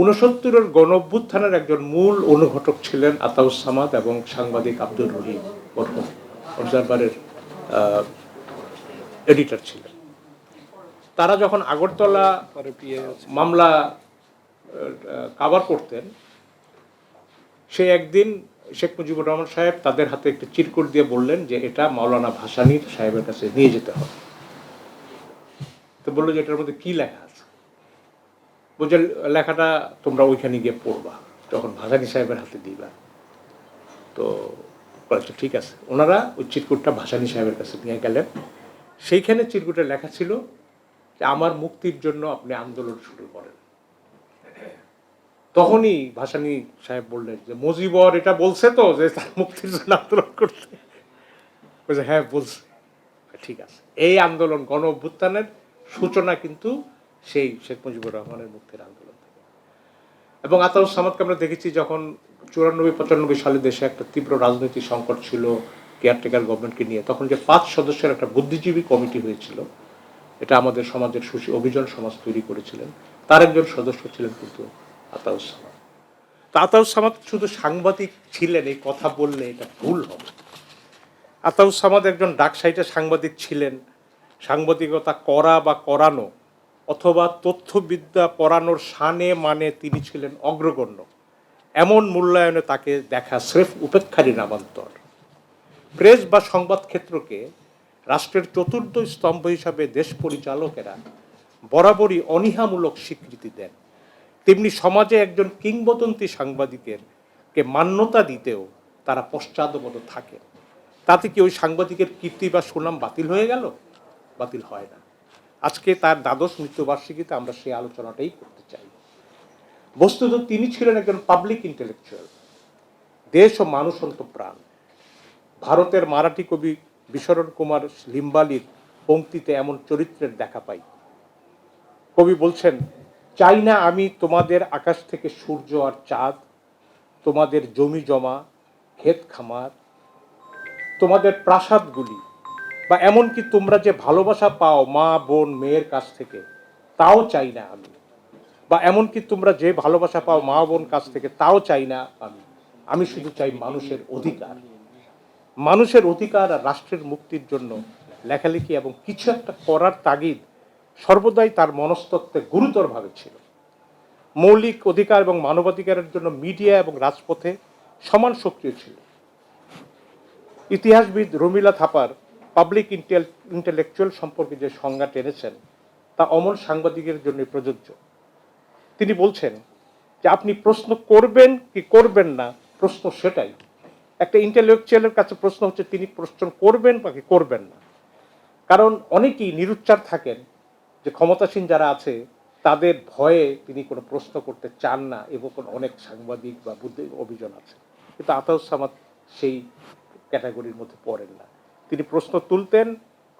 ঊনসত্তরের গণ অভ্যুত্থানের একজন মূল অনুঘটক ছিলেন আতাউস সামাদ এবং সাংবাদিক আব্দুর রহিম অবজারভারের এডিটর ছিলেন। তারা যখন আগরতলা মামলা কাভার করতেন, সে একদিন শেখ মুজিবুর রহমান সাহেব তাদের হাতে একটি চিরকুট দিয়ে বললেন যে এটা মাওলানা ভাসানির সাহেবের কাছে নিয়ে যেতে হবে। তো বলল যে এটার মধ্যে কী লেখা আছে? বলছে, লেখাটা তোমরা ওইখানে গিয়ে পড়বা। যখন ভাসানী সাহেবের হাতে দিবা তো বলেছে, ঠিক আছে। ওনারা ওই চিরকুটটা ভাসানী সাহেবের কাছে নিয়ে গেলেন। সেইখানে চিরকুটে লেখা ছিল যে, আমার মুক্তির জন্য আপনি আন্দোলন শুরু করেন। তখনই ভাসানী সাহেব বললেন যে, মজিবর, এটা বলছে তো যে, তার মুক্তির জন্য আন্দোলন করতে। বলছে হ্যাঁ বলছে। ঠিক আছে। এই আন্দোলন গণ অভ্যুত্থানের সূচনা কিন্তু সেই শেখ মুজিবুর রহমানের মুক্তির আন্দোলন থেকে। এবং আতাউস সামাদকে আমরা দেখেছি যখন চুরানব্বই, পঁচানব্বই সালে দেশে একটা তীব্র রাজনৈতিক সংকট ছিল কেয়ারটেকার গভর্নমেন্টকে নিয়ে, তখন যে পাঁচ সদস্যের একটা বুদ্ধিজীবী কমিটি হয়েছিল, এটা আমাদের সমাজের সুশী অভিযান সমাজ তৈরি করেছিলেন। তার একজন সদস্য ছিলেন কিন্তু আতাউস সামাদ। তা আতাউস সামাদ শুধু সাংবাদিক ছিলেন, এই কথা বললে এটা ভুল হবে। আতাউস সামাদ একজন ডাক সাইটের সাংবাদিক ছিলেন। সাংবাদিকতা করা বা করানো অথবা তথ্যবিদ্যা পড়ানোর সানে মানে তিনি ছিলেন অগ্রগণ্য। এমন মূল্যায়নে তাকে দেখা স্রেফ উপেক্ষারই নামান্তর। প্রেস বা সংবাদ ক্ষেত্রকে রাষ্ট্রের চতুর্থ স্তম্ভ হিসাবে দেশ পরিচালকেরা বরাবরই অনীহামূলক স্বীকৃতি দেন। তেমনি সমাজে একজন কিংবদন্তি সাংবাদিকের কে মান্যতা দিতেও তারা পশ্চাদপদ থাকে তাতে কি ওই সাংবাদিকের কীর্তি বা সুনাম বাতিল হয়ে গেল? বাতিল হয় না। আজকে তার দ্বাদশ মৃত্যুবার্ষিকীতে আমরা সেই আলোচনাটাই করতে চাই। বস্তুত তিনি ছিলেন একজন পাবলিক ইন্টেলেকচুয়াল দেশ ও মানুষ প্রাণ। ভারতের মারাঠি কবি বিশরণ কুমার লিম্বালির পংক্তিতে এমন চরিত্রের দেখা পাই। কবি বলছেন, চাই না আমি তোমাদের আকাশ থেকে সূর্য আর চাঁদ, তোমাদের জমি জমা, ক্ষেত খামার, তোমাদের প্রাসাদগুলি বা এমনকি তোমরা যে ভালোবাসা পাও মা, বোন, মেয়ের কাছ থেকে, তাও চাই না আমি। বা এমনকি তোমরা যে ভালোবাসা পাও মা, বোন কাছ থেকে, তাও চাই না আমি। আমি শুধু চাই মানুষের অধিকার। মানুষের অধিকার আর রাষ্ট্রের মুক্তির জন্য লেখালেখি এবং কিছু একটা করার তাগিদ সর্বদাই তার মনস্তত্ত্বে গুরুতরভাবে ছিল। মৌলিক অধিকার এবং মানবাধিকারের জন্য মিডিয়া এবং রাজপথে সমান সক্রিয় ছিল। ইতিহাসবিদ রমিলা থাপার পাবলিক ইন্টেলেকচুয়াল সম্পর্কে যে সংজ্ঞা টেনেছেন, তা অমল সাংবাদিকের জন্য প্রযোজ্য। তিনি বলছেন যে আপনি প্রশ্ন করবেন কি করবেন না, প্রশ্ন সেটাই। একটা ইন্টেলেকচুয়ালের কাছে প্রশ্ন হচ্ছে তিনি প্রশ্ন করবেন বা কি করবেন না। কারণ অনেকেই নিরুচ্চার থাকেন যে ক্ষমতাসীন যারা আছে, তাদের ভয়ে তিনি কোনো প্রশ্ন করতে চান না এবং অনেক সাংবাদিক বা বুদ্ধি অভিযোগ আছে। কিন্তু আতাউস সামাদ সেই ক্যাটাগরির মধ্যে পড়েন না। তিনি প্রশ্ন তুলতেন,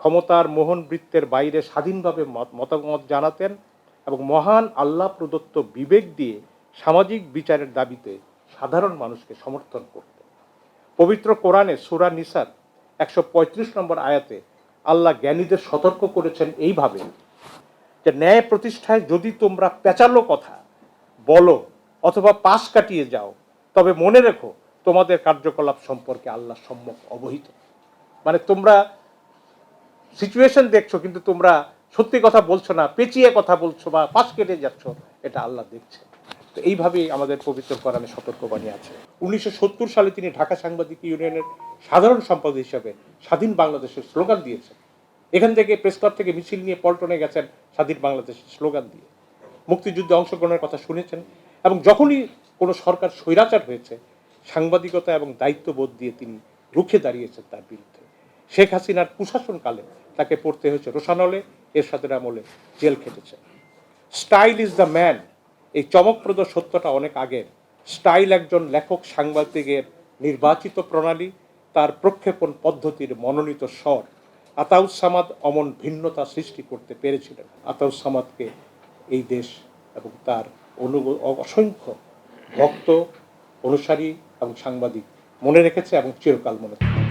ক্ষমতার মোহন বৃত্তের বাইরে স্বাধীনভাবে মতামত জানাতেন এবং মহান আল্লাহ প্রদত্ত বিবেক দিয়ে সামাজিক বিচারের দাবিতে সাধারণ মানুষকে সমর্থন করতেন। পবিত্র কোরআনে সুরা নিসার একশো পঁয়ত্রিশ নম্বর আয়াতে আল্লাহ জ্ঞানীদের সতর্ক করেছেন এইভাবে যে, ন্যায় প্রতিষ্ঠায় যদি তোমরা পেঁচালো কথা বলো অথবা পাশ কাটিয়ে যাও, তবে মনে রেখো তোমাদের কার্যকলাপ সম্পর্কে আল্লাহ সম্মুখ অবহিত। মানে তোমরা সিচুয়েশন দেখছ, কিন্তু তোমরা সত্যি কথা বলছো না, পেঁচিয়ে কথা বলছো বা পাশ কেটে যাচ্ছ, এটা আল্লাহ দেখছে। তো এইভাবেই আমাদের পবিত্র কোরআনে সতর্কবাণী আছে। উনিশশো সত্তর সালে তিনি ঢাকা সাংবাদিক ইউনিয়নের সাধারণ সম্পাদক হিসাবে স্বাধীন বাংলাদেশের স্লোগান দিয়েছেন। এখান থেকে প্রেস ক্লাব থেকে মিছিল নিয়ে পল্টনে গেছেন স্বাধীন বাংলাদেশের স্লোগান দিয়ে। মুক্তিযুদ্ধে অংশগ্রহণের কথা শুনেছেন এবং যখনই কোনো সরকার স্বৈরাচার হয়েছে, সাংবাদিকতা এবং দায়িত্ববোধ দিয়ে তিনি রুখে দাঁড়িয়েছেন তার বিরুদ্ধে। শেখ হাসিনার কুশাসনকালে তাকে পড়তে হয়েছে রোশানলে, এরশাদের আমলে jail খেটেছে। Style is the man. এই চমকপ্রদ সত্যটা অনেক আগের। স্টাইল একজন লেখক, সাংবাদিকের নির্বাচিত প্রণালী, তার প্রক্ষেপণ পদ্ধতির মনোনীত স্বর। আতাউস সামাদ অমন ভিন্নতা সৃষ্টি করতে পেরেছিলেন। আতাউস সামাদকে এই দেশ এবং তার অনু, অসংখ্য ভক্ত, অনুসারী এবং সাংবাদিক মনে রেখেছে এবং চিরকাল মনে